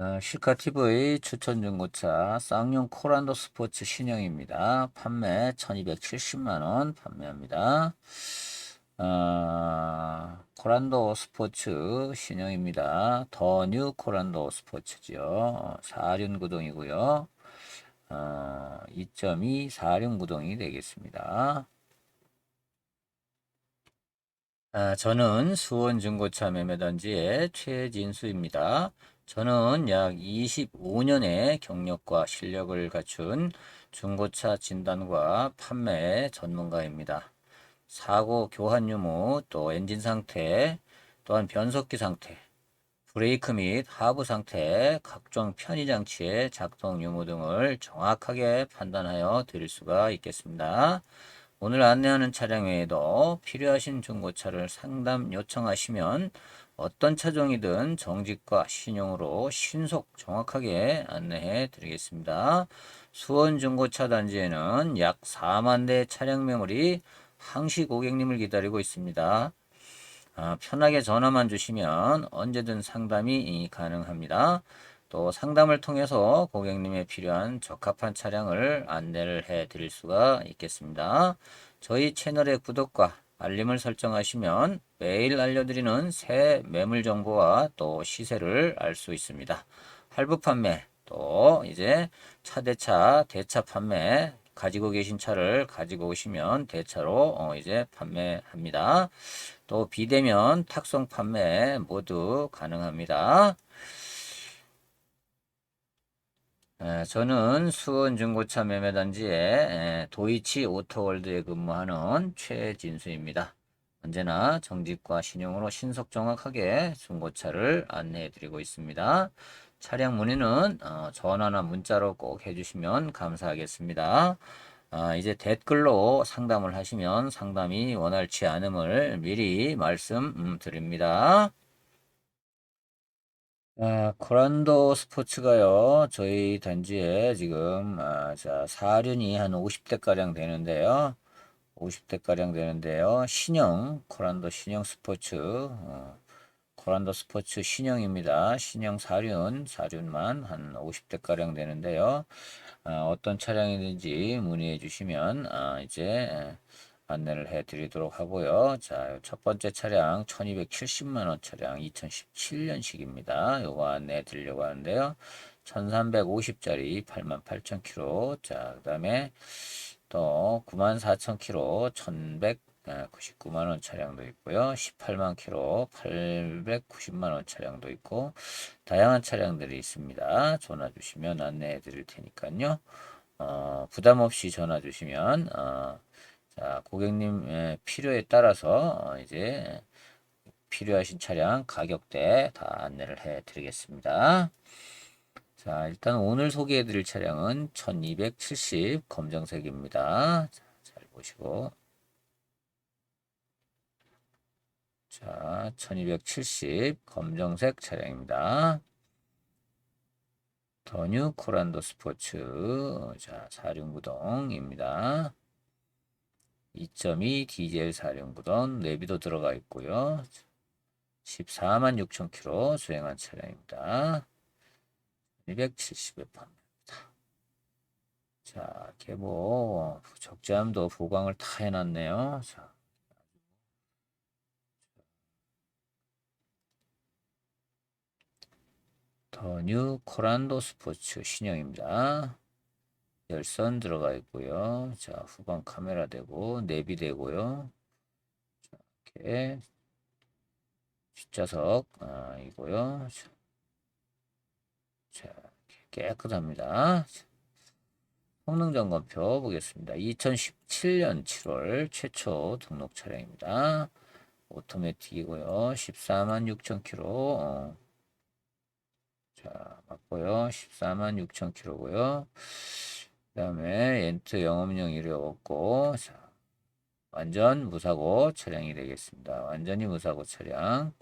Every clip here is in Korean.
어, 시카TV 추천 중고차 쌍용 코란도 스포츠 신형입니다. 판매 1270만원 판매합니다. 어, 코란도 스포츠 신형입니다. 더 뉴 코란도 스포츠지요. 4륜 구동이고요. 어, 2.2 4륜 구동이 되겠습니다. 아, 저는 수원 중고차 매매단지의 최진수입니다. 저는 약 25년의 경력과 실력을 갖춘 중고차 진단과 판매 전문가입니다. 사고 교환 유무, 또 엔진 상태, 또한 변속기 상태, 브레이크 및 하부 상태, 각종 편의 장치의 작동 유무 등을 정확하게 판단하여 드릴 수가 있겠습니다. 오늘 안내하는 차량 외에도 필요하신 중고차를 상담 요청하시면 어떤 차종이든 정직과 신용으로 신속 정확하게 안내해 드리겠습니다. 수원 중고차 단지에는 약 4만 대 차량 매물이 항시 고객님을 기다리고 있습니다. 아, 편하게 전화만 주시면 언제든 상담이 가능합니다. 또 상담을 통해서 고객님의 필요한 적합한 차량을 안내를 해 드릴 수가 있겠습니다. 저희 채널의 구독과 알림을 설정하시면 매일 알려드리는 새 매물 정보와 또 시세를 알 수 있습니다. 할부 판매, 또 이제 차대차 대차 판매 가지고 계신 차를 가지고 오시면 대차로 어 이제 판매합니다. 또 비대면 탁송 판매 모두 가능합니다. 에, 저는 수원 중고차 매매단지의 도이치 오토월드에 근무하는 최진수입니다. 언제나 정직과 신용으로 신속 정확하게 중고차를 안내해 드리고 있습니다. 차량 문의는 어, 전화나 문자로 꼭 해주시면 감사하겠습니다. 아, 이제 댓글로 상담을 하시면 상담이 원활치 않음을 미리 말씀드립니다. 아, 코란도 스포츠가요, 저희 단지에 지금, 아, 자, 사륜이 한 50대가량 되는데요. 50대가량 되는데요. 신형, 코란도 신형 스포츠, 어, 코란도 스포츠 신형입니다. 신형 사륜, 사륜만 한 50대가량 되는데요. 아, 어떤 차량이든지 문의해 주시면, 아, 이제, 안내를 해 드리도록 하고요. 자, 첫 번째 차량 1270만원 차량 2017년식입니다. 요거 안내해 드리려고 하는데요. 1350짜리 88,000km. 자, 그 다음에 또 94,000km 1199만원 차량도 있고요. 18만 km 890만원 차량도 있고 다양한 차량들이 있습니다. 전화 주시면 안내해 드릴 테니까요. 어, 부담 없이 전화 주시면 어, 자, 고객님 필요에 따라서 어, 이제 필요하신 차량 가격대 다 안내를 해 드리겠습니다. 자, 일단 오늘 소개해 드릴 차량은 1270 검정색입니다. 자, 잘 보시고. 자, 1270 검정색 차량입니다. 더뉴 코란도 스포츠. 자, 사륜구동입니다. 2.2 디젤 사륜구동 내비도 들어가 있고요. 14만 6천 킬로 주행한 차량입니다. 270에 판매입니다. 자, 개보 적재함도 보강을 다 해놨네요. 자, 더뉴 코란도 스포츠 신형입니다. 열선 들어가 있고요. 자, 후방 카메라 되고 내비 되고요. 자, 이렇게 뒷좌석 아, 이고요. 자, 깨끗합니다. 성능 점검표 보겠습니다. 2017년 7월 최초 등록 차량입니다. 오토매틱이고요. 14만 6천 킬로. 어. 자, 맞고요. 14만 6천 킬로고요. 그 다음에 엔트 영업용 이력 없고 자, 완전 무사고 차량이 되겠습니다. 완전히 무사고 차량입니다.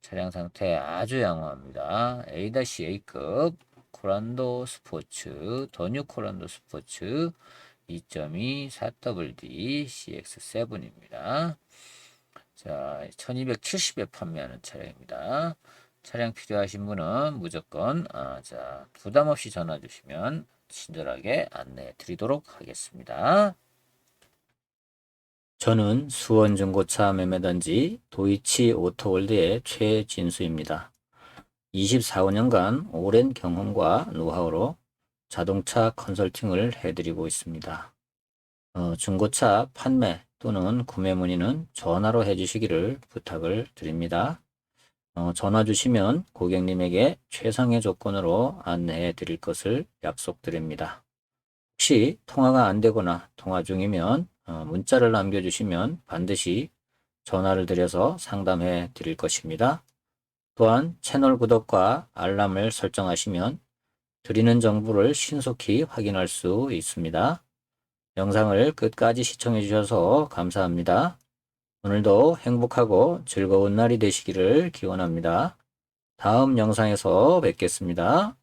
차량 상태 아주 양호합니다. A-A급 코란도 스포츠 더뉴 코란도 스포츠 2.2 4WD CX7입니다. 자, 1270에 판매하는 차량입니다. 차량 필요하신 분은 무조건 아, 자 부담 없이 전화 주시면 친절하게 안내해 드리도록 하겠습니다. 저는 수원 중고차 매매단지 도이치 오토월드의 최진수입니다. 24년간 오랜 경험과 노하우로 자동차 컨설팅을 해드리고 있습니다. 어, 중고차 판매 또는 구매 문의는 전화로 해주시기를 부탁을 드립니다. 어, 전화 주시면 고객님에게 최상의 조건으로 안내해 드릴 것을 약속드립니다. 혹시 통화가 안 되거나 통화 중이면 어, 문자를 남겨주시면 반드시 전화를 드려서 상담해 드릴 것입니다. 또한 채널 구독과 알람을 설정하시면 드리는 정보를 신속히 확인할 수 있습니다. 영상을 끝까지 시청해 주셔서 감사합니다. 오늘도 행복하고 즐거운 날이 되시기를 기원합니다. 다음 영상에서 뵙겠습니다.